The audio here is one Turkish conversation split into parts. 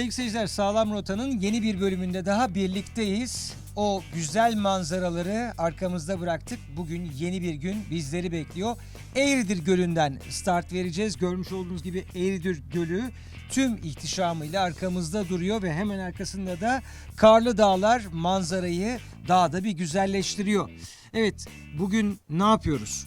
Sevgili seyirciler Sağlam Rota'nın yeni bir bölümünde daha birlikteyiz. O güzel manzaraları arkamızda bıraktık. Bugün yeni bir gün bizleri bekliyor. Eğridir Gölü'nden start vereceğiz. Görmüş olduğunuz gibi Eğridir Gölü tüm ihtişamıyla arkamızda duruyor ve hemen arkasında da karlı dağlar manzarayı daha da bir güzelleştiriyor. Evet bugün ne yapıyoruz?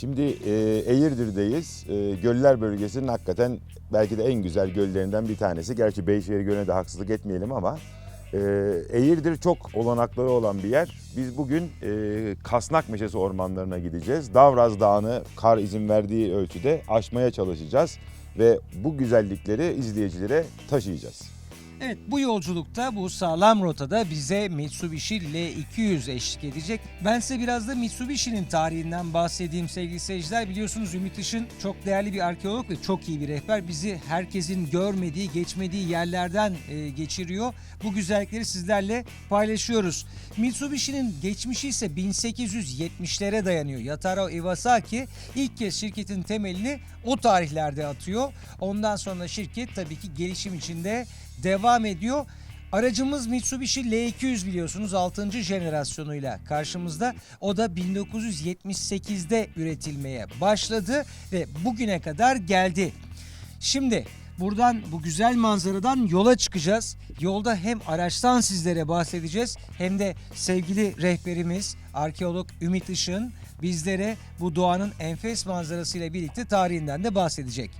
Şimdi e, Eğirdir'deyiz. E, Göller bölgesinin hakikaten belki de en güzel göllerinden bir tanesi. Gerçi Beyşehir Gölü'ne de haksızlık etmeyelim ama e, Eğirdir çok olanakları olan bir yer. Biz bugün e, Kasnak Meşesi ormanlarına gideceğiz. Davraz Dağı'nı kar izin verdiği ölçüde aşmaya çalışacağız ve bu güzellikleri izleyicilere taşıyacağız. Evet bu yolculukta bu sağlam rotada bize Mitsubishi L200 eşlik edecek. Ben size biraz da Mitsubishi'nin tarihinden bahsedeyim sevgili seyirciler. Biliyorsunuz Ümit Işın çok değerli bir arkeolog ve çok iyi bir rehber. Bizi herkesin görmediği, geçmediği yerlerden e, geçiriyor. Bu güzellikleri sizlerle paylaşıyoruz. Mitsubishi'nin geçmişi ise 1870'lere dayanıyor. Yataro Iwasaki ilk kez şirketin temelini o tarihlerde atıyor. Ondan sonra şirket tabii ki gelişim içinde devam ediyor. Aracımız Mitsubishi L200 biliyorsunuz 6. jenerasyonuyla karşımızda. O da 1978'de üretilmeye başladı ve bugüne kadar geldi. Şimdi buradan bu güzel manzaradan yola çıkacağız. Yolda hem araçtan sizlere bahsedeceğiz hem de sevgili rehberimiz arkeolog Ümit Işın bizlere bu doğanın enfes manzarasıyla birlikte tarihinden de bahsedecek.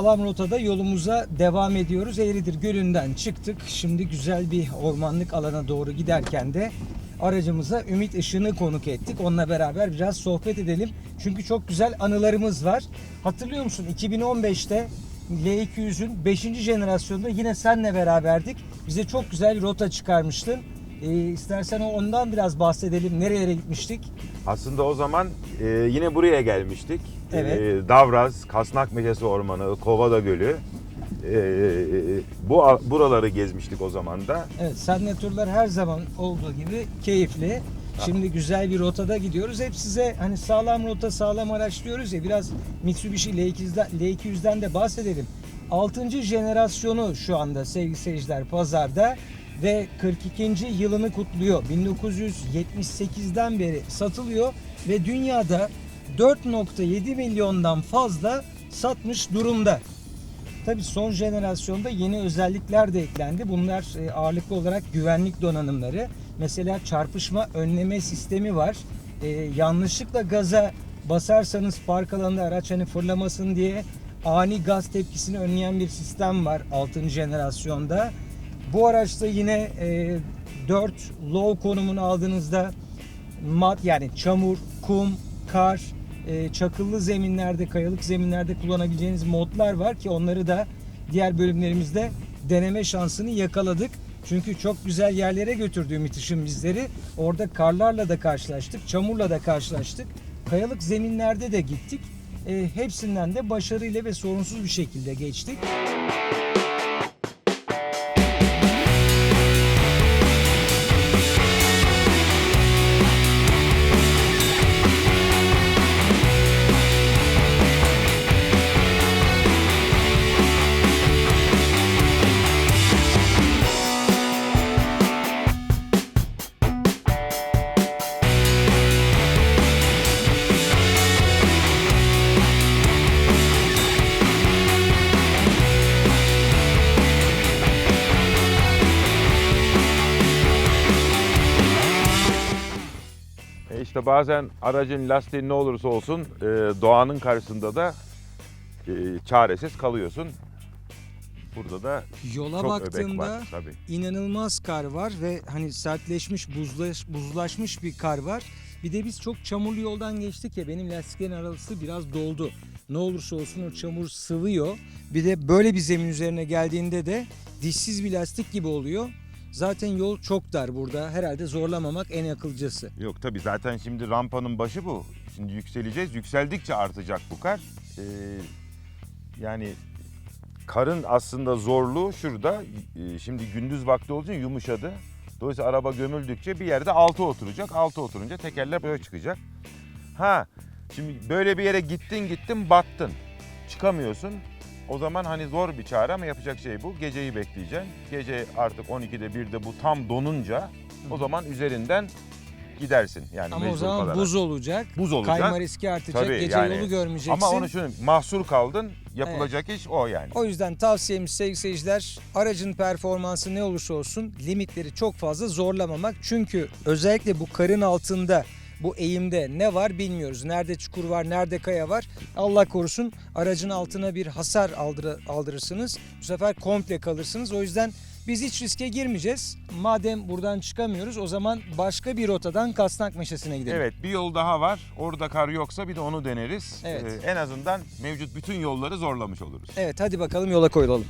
Sağlam rotada yolumuza devam ediyoruz. Eğridir Gölü'nden çıktık. Şimdi güzel bir ormanlık alana doğru giderken de aracımıza Ümit Işın'ı konuk ettik. Onunla beraber biraz sohbet edelim. Çünkü çok güzel anılarımız var. Hatırlıyor musun 2015'te L200'ün 5. jenerasyonunda yine senle beraberdik. Bize çok güzel bir rota çıkarmıştın. Ee, istersen ondan biraz bahsedelim. Nerelere gitmiştik? Aslında o zaman e, yine buraya gelmiştik. Evet. E, Davraz, Kasnak Meşesi Ormanı, Kovada Gölü. E, bu buraları gezmiştik o zaman da. Evet, senle turlar her zaman olduğu gibi keyifli. Şimdi güzel bir rotada gidiyoruz. Hep size hani sağlam rota, sağlam araç diyoruz ya biraz Mitsubishi L200'den, L200'den de bahsedelim. 6. jenerasyonu şu anda sevgili seyirciler pazarda ve 42. yılını kutluyor. 1978'den beri satılıyor ve dünyada 4.7 milyondan fazla satmış durumda. Tabii son jenerasyonda yeni özellikler de eklendi. Bunlar e, ağırlıklı olarak güvenlik donanımları. Mesela çarpışma önleme sistemi var. E, yanlışlıkla gaza basarsanız park alanında araç hani fırlamasın diye ani gaz tepkisini önleyen bir sistem var 6. jenerasyonda. Bu araçta yine e, 4 low konumunu aldığınızda mat yani çamur, kum, kar, e, çakıllı zeminlerde, kayalık zeminlerde kullanabileceğiniz modlar var ki onları da diğer bölümlerimizde deneme şansını yakaladık. Çünkü çok güzel yerlere götürdü Ümit Işın bizleri. Orada karlarla da karşılaştık, çamurla da karşılaştık. Kayalık zeminlerde de gittik. E, hepsinden de başarıyla ve sorunsuz bir şekilde geçtik. E işte bazen aracın lastiği ne olursa olsun e, doğanın karşısında da e, çaresiz kalıyorsun. Burada da Yola çok öbek baktığımda var tabii. inanılmaz kar var ve hani sertleşmiş, buzlaş, buzlaşmış bir kar var. Bir de biz çok çamurlu yoldan geçtik ya benim lastiklerin arası biraz doldu. Ne olursa olsun o çamur sıvıyor. Bir de böyle bir zemin üzerine geldiğinde de dişsiz bir lastik gibi oluyor. Zaten yol çok dar burada. Herhalde zorlamamak en akılcısı. Yok tabii zaten şimdi rampanın başı bu. Şimdi yükseleceğiz. Yükseldikçe artacak bu kar. Ee, yani karın aslında zorluğu şurada. Ee, şimdi gündüz vakti olduğu için yumuşadı. Dolayısıyla araba gömüldükçe bir yerde altı oturacak. Altı oturunca tekerler böyle çıkacak. Ha şimdi böyle bir yere gittin gittin battın. Çıkamıyorsun. O zaman hani zor bir çare ama yapacak şey bu. Geceyi bekleyeceksin. Gece artık 12'de 1'de bu tam donunca o zaman üzerinden gidersin. Yani Ama o mecbur zaman kalarak. buz olacak. Buz olacak. Kayma riski artacak. Tabii, Gece yani. yolu görmeyeceksin. Ama onu şunu mahsur kaldın. Yapılacak iş o yani. O yüzden tavsiyemiz sevgili seyirciler aracın performansı ne olursa olsun limitleri çok fazla zorlamamak. Çünkü özellikle bu karın altında bu eğimde ne var bilmiyoruz. Nerede çukur var, nerede kaya var. Allah korusun aracın altına bir hasar aldır- aldırırsınız. Bu sefer komple kalırsınız. O yüzden biz hiç riske girmeyeceğiz. Madem buradan çıkamıyoruz o zaman başka bir rotadan Kasnak Meşesi'ne gidelim. Evet bir yol daha var. Orada kar yoksa bir de onu deneriz. Evet. Ee, en azından mevcut bütün yolları zorlamış oluruz. Evet hadi bakalım yola koyulalım.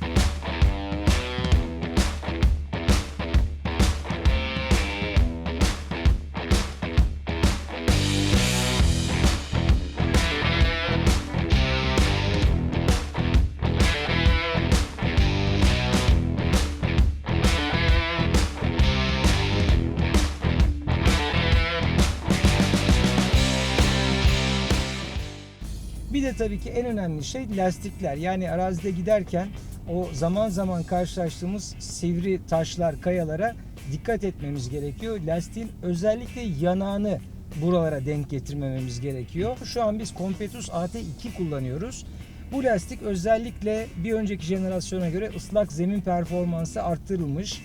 Tabii ki en önemli şey lastikler. Yani arazide giderken o zaman zaman karşılaştığımız sivri taşlar, kayalara dikkat etmemiz gerekiyor. Lastiğin özellikle yanağını buralara denk getirmememiz gerekiyor. Şu an biz Competus AT2 kullanıyoruz. Bu lastik özellikle bir önceki jenerasyona göre ıslak zemin performansı arttırılmış.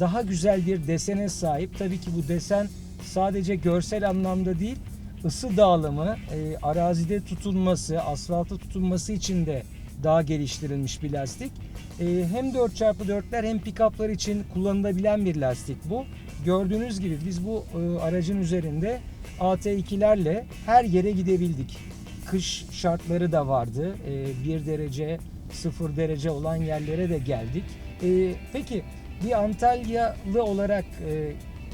Daha güzel bir desene sahip. Tabii ki bu desen sadece görsel anlamda değil, ısı dağılımı, e, arazide tutulması, asfalta tutulması için de daha geliştirilmiş bir lastik. E, hem 4x4'ler hem pick-up'lar için kullanılabilen bir lastik bu. Gördüğünüz gibi biz bu e, aracın üzerinde AT2'lerle her yere gidebildik. Kış şartları da vardı. 1 derece, 0 derece olan yerlere de geldik. E, peki bir Antalyalı olarak e,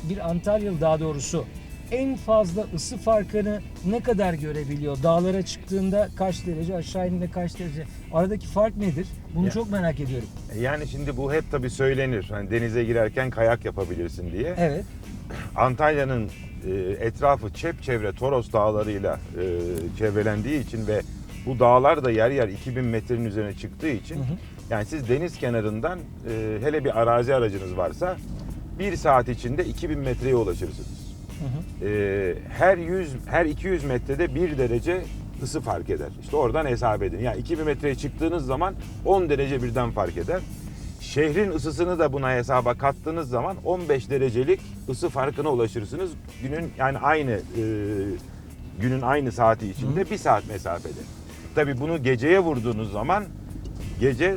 bir Antalyalı daha doğrusu en fazla ısı farkını ne kadar görebiliyor? Dağlara çıktığında kaç derece, aşağı indiğinde kaç derece? Aradaki fark nedir? Bunu Ya. çok merak ediyorum. Yani şimdi bu hep tabii söylenir. Hani denize girerken kayak yapabilirsin diye. Evet. Antalya'nın e, etrafı çepçevre Toros dağlarıyla e, çevrelendiği için ve bu dağlar da yer yer 2000 metrenin üzerine çıktığı için Hı hı. yani siz deniz kenarından e, hele bir arazi aracınız varsa bir saat içinde 2000 metreye ulaşırsınız. Hı hı. E, her 100 her 200 metrede 1 derece ısı fark eder. İşte oradan hesap edin. Yani 2000 metreye çıktığınız zaman 10 derece birden fark eder. Şehrin ısısını da buna hesaba kattığınız zaman 15 derecelik ısı farkına ulaşırsınız. Günün yani aynı e, günün aynı saati içinde bir saat mesafede. Tabii bunu geceye vurduğunuz zaman gece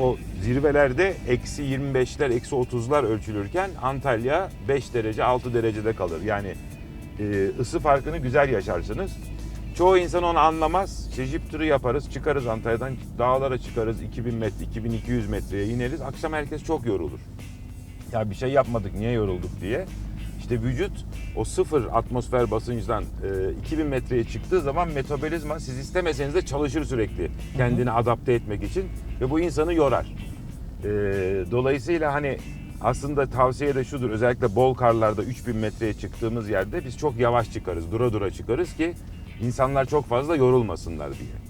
o zirvelerde eksi 25'ler, eksi 30'lar ölçülürken Antalya 5 derece, 6 derecede kalır. Yani e, ısı farkını güzel yaşarsınız. Çoğu insan onu anlamaz. İşte jip turu yaparız, çıkarız Antalya'dan dağlara çıkarız. 2000 metre, 2200 metreye ineriz. Akşam herkes çok yorulur. Ya bir şey yapmadık, niye yorulduk diye. İşte vücut o sıfır atmosfer basınçtan e, 2000 metreye çıktığı zaman metabolizma siz istemeseniz de çalışır sürekli kendini adapte etmek için ve bu insanı yorar. E, dolayısıyla hani aslında tavsiye de şudur özellikle bol karlarda 3000 metreye çıktığımız yerde biz çok yavaş çıkarız, dura dura çıkarız ki insanlar çok fazla yorulmasınlar diye.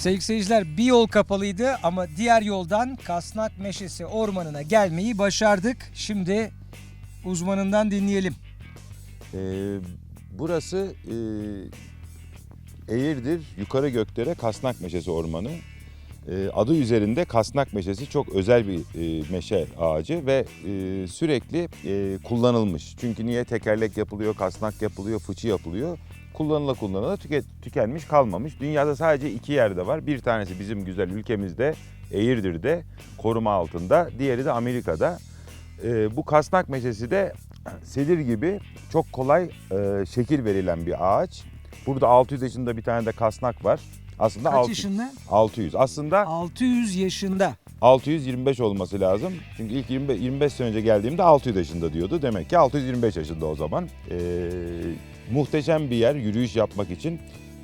Sevgili seyirciler bir yol kapalıydı ama diğer yoldan Kasnak Meşesi Ormanı'na gelmeyi başardık. Şimdi uzmanından dinleyelim. Ee, burası e, Eğirdir Yukarı Gökdere Kasnak Meşesi Ormanı. Ee, adı üzerinde kasnak meşesi çok özel bir e, meşe ağacı ve e, sürekli e, kullanılmış. Çünkü niye tekerlek yapılıyor, kasnak yapılıyor, fıçı yapılıyor. Kullanıla kullanıla tüket, tükenmiş kalmamış. Dünyada sadece iki yerde var. Bir tanesi bizim güzel ülkemizde Eğirdir'de koruma altında. Diğeri de Amerika'da. E, bu kasnak meşesi de sedir gibi çok kolay e, şekil verilen bir ağaç. Burada 600 yaşında bir tane de kasnak var. Aslında Kaç 600. yaşında? 600. Aslında 600 yaşında. 625 olması lazım. Çünkü ilk 25, 25 sene önce geldiğimde 600 yaşında diyordu. Demek ki 625 yaşında o zaman. Ee, muhteşem bir yer yürüyüş yapmak için.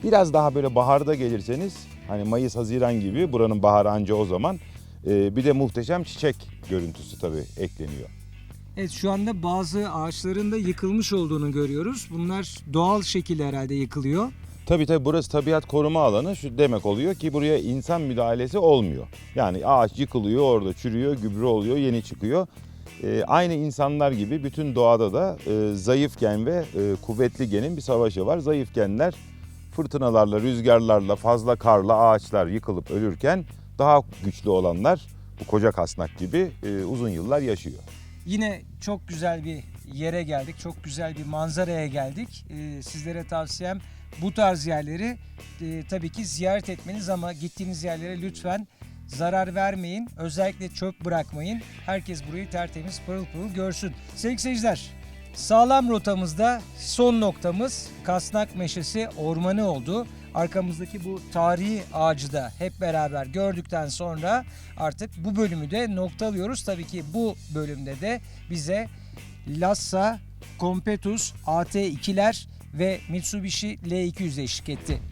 Biraz daha böyle baharda gelirseniz hani Mayıs, Haziran gibi buranın baharı anca o zaman. Ee, bir de muhteşem çiçek görüntüsü tabii ekleniyor. Evet şu anda bazı ağaçların da yıkılmış olduğunu görüyoruz. Bunlar doğal şekilde herhalde yıkılıyor. Tabii tabii burası tabiat koruma alanı şu demek oluyor ki buraya insan müdahalesi olmuyor. Yani ağaç yıkılıyor orada çürüyor, gübre oluyor, yeni çıkıyor. Ee, aynı insanlar gibi bütün doğada da e, zayıf gen ve e, kuvvetli genin bir savaşı var. Zayıf genler fırtınalarla, rüzgarlarla, fazla karla ağaçlar yıkılıp ölürken daha güçlü olanlar bu koca kasnak gibi e, uzun yıllar yaşıyor. Yine çok güzel bir yere geldik. Çok güzel bir manzaraya geldik. Ee, sizlere tavsiyem bu tarz yerleri e, tabii ki ziyaret etmeniz ama gittiğiniz yerlere lütfen zarar vermeyin. Özellikle çöp bırakmayın. Herkes burayı tertemiz pırıl pırıl görsün. Sevgili seyirciler, sağlam rotamızda son noktamız Kasnak Meşesi Ormanı oldu. Arkamızdaki bu tarihi ağacı da hep beraber gördükten sonra artık bu bölümü de noktalıyoruz. Tabii ki bu bölümde de bize Lassa, Competus, AT2'ler ve Mitsubishi L200 eşlik etti.